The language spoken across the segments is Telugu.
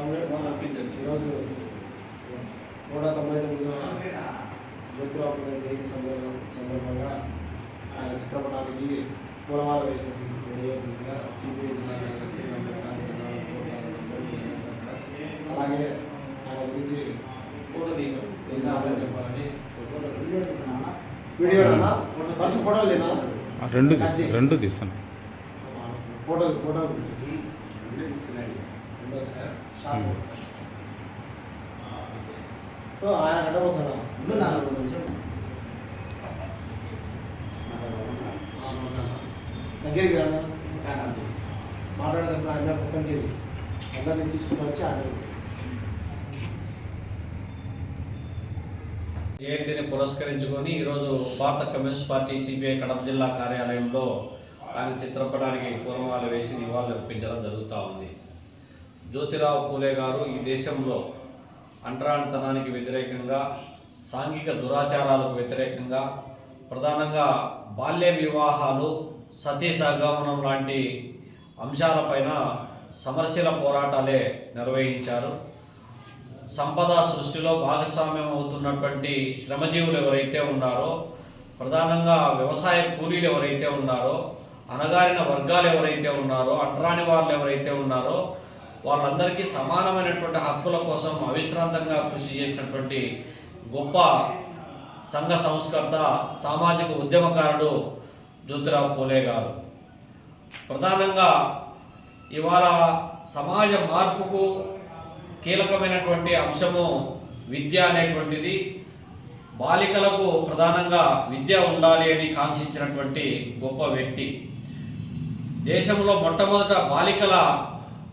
ఈరోజు నూట తొంభై తొమ్మిదవ జ్యోతిరావు జయంతి సందర్భం సందర్భంగా ఆయన చిత్రపటానికి పూలమాల నియోజకంగా సిబిఐ జిల్లా కార్యదర్శి అలాగే ఆయన గురించి చెప్పాలని వీడియో ఫస్ట్ ఫోటోలు లేనా ఆ, రెండు తీస్తాను రెండు తీస్తాను. ఫోటో ఫోటో సో ఆయన గడ్డ వస్తాడా దగ్గరికి రానా మాట్లాడేటప్పుడు ఆయన పక్కనకి అందరినీ తీసుకుని వచ్చి ఆయన జయంతిని పురస్కరించుకొని ఈరోజు భారత కమ్యూనిస్ట్ పార్టీ సిపిఐ కడప జిల్లా కార్యాలయంలో ఆయన చిత్రపటానికి పూర్వమాల వేసి నివాళులు అర్పించడం జరుగుతూ ఉంది. జ్యోతిరావు పూలే గారు ఈ దేశంలో అంటరానితనానికి వ్యతిరేకంగా సాంఘిక దురాచారాలకు వ్యతిరేకంగా ప్రధానంగా బాల్య వివాహాలు సతీ సహగమనం లాంటి అంశాలపైన సమరశీల పోరాటాలే నిర్వహించారు. సంపద సృష్టిలో భాగస్వామ్యం అవుతున్నటువంటి శ్రమజీవులు ఎవరైతే ఉన్నారో ప్రధానంగా వ్యవసాయ కూలీలు ఎవరైతే ఉన్నారో అణగారిన వర్గాలు ఎవరైతే ఉన్నారో అంటరాని వాళ్ళు ఎవరైతే ఉన్నారో వాళ్ళందరికీ సమానమైనటువంటి హక్కుల కోసం అవిశ్రాంతంగా కృషి చేసినటువంటి గొప్ప సంఘ సంస్కర్త సామాజిక ఉద్యమకారుడు జ్యోతిరావు పూలే గారు. ప్రధానంగా ఇవాళ సమాజ మార్పుకు కీలకమైనటువంటి అంశము విద్య అనేటువంటిది. బాలికలకు ప్రధానంగా విద్య ఉండాలి అని కాంక్షించినటువంటి గొప్ప వ్యక్తి. దేశంలో మొట్టమొదట బాలికల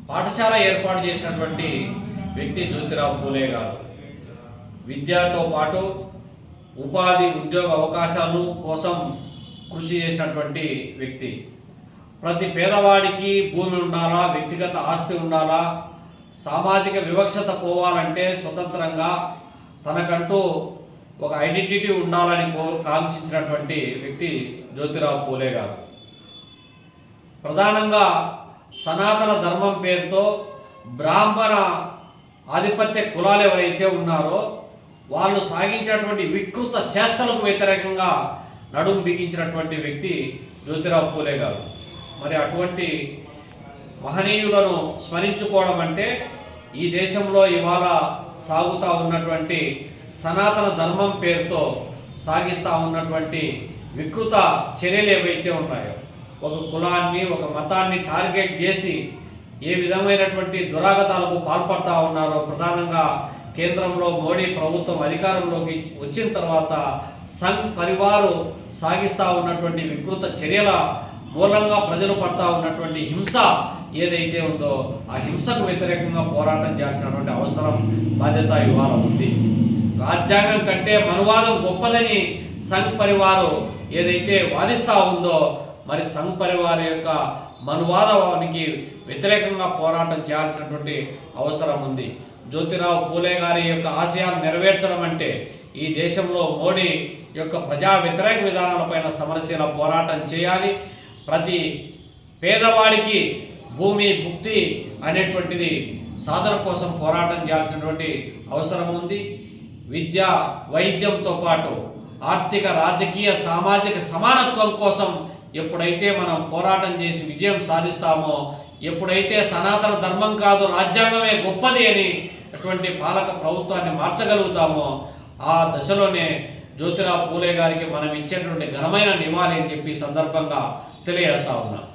పాఠశాల ఏర్పాటు చేసినటువంటి వ్యక్తి జ్యోతిరావు పూలే గారు. విద్యతో పాటు ఉపాధి ఉద్యోగ అవకాశాలు కోసం కృషి చేసినటువంటి వ్యక్తి. ప్రతి పేదవాడికి భూమి ఉండాలా వ్యక్తిగత ఆస్తి ఉండాలా సామాజిక వివక్షత పోవాలంటే స్వతంత్రంగా తనకంటూ ఒక ఐడెంటిటీ ఉండాలని కో కాంక్షించినటువంటి వ్యక్తి జ్యోతిరావు పూలే గారు. ప్రధానంగా సనాతన ధర్మం పేరుతో బ్రాహ్మణ ఆధిపత్య కులాలు ఎవరైతే ఉన్నారో వాళ్ళు సాగించినటువంటి వికృత చేష్టలకు వ్యతిరేకంగా నడుము బిగించినటువంటి వ్యక్తి జ్యోతిరావు పూలే గారు. మరి అటువంటి మహనీయులను స్మరించుకోవడం అంటే ఈ దేశంలో ఇవాళ సాగుతూ ఉన్నటువంటి సనాతన ధర్మం పేరుతో సాగిస్తూ ఉన్నటువంటి వికృత చర్యలు ఏవైతే ఉన్నాయో ఒక కులాన్ని ఒక మతాన్ని టార్గెట్ చేసి ఏ విధమైనటువంటి దురాగతాలకు పాల్పడతా ఉన్నారో ప్రధానంగా కేంద్రంలో మోడీ ప్రభుత్వం అధికారంలోకి వచ్చిన తర్వాత సంఘ్ పరివారు సాగిస్తూ ఉన్నటువంటి వికృత చర్యల మూలంగా ప్రజలు పడతా ఉన్నటువంటి హింస ఏదైతే ఉందో ఆ హింసకు వ్యతిరేకంగా పోరాటం చేయాల్సినటువంటి అవసరం బాధ్యత ఇవాళ ఉంది. రాజ్యాంగం కంటే మనువాదం గొప్పదని సంఘ్ పరివారు ఏదైతే వాదిస్తూ ఉందో మరి సంఘ్ పరివార్ యొక్క మనువాదానికి వ్యతిరేకంగా పోరాటం చేయాల్సినటువంటి అవసరం ఉంది. జ్యోతిరావు పూలే గారి యొక్క ఆశయాలు నెరవేర్చడం అంటే ఈ దేశంలో మోడీ యొక్క ప్రజా వ్యతిరేక విధానాలపైన సమరశీల పోరాటం చేయాలి. ప్రతి పేదవాడికి భూమి భుక్తి అనేటువంటిది సాధన కోసం పోరాటం చేయాల్సినటువంటి అవసరం ఉంది. విద్య వైద్యంతో పాటు ఆర్థిక రాజకీయ సామాజిక సమానత్వం కోసం ఎప్పుడైతే మనం పోరాటం చేసి విజయం సాధిస్తామో ఎప్పుడైతే సనాతన ధర్మం కాదు రాజ్యాంగమే గొప్పది అని అటువంటి పాలక ప్రభుత్వాన్ని మార్చగలుగుతామో ఆ దశలోనే జ్యోతిరావు పూలే గారికి మనం ఇచ్చేటువంటి ఘనమైన నివాళి అని చెప్పి సందర్భంగా తెలియజేస్తా ఉన్నాం.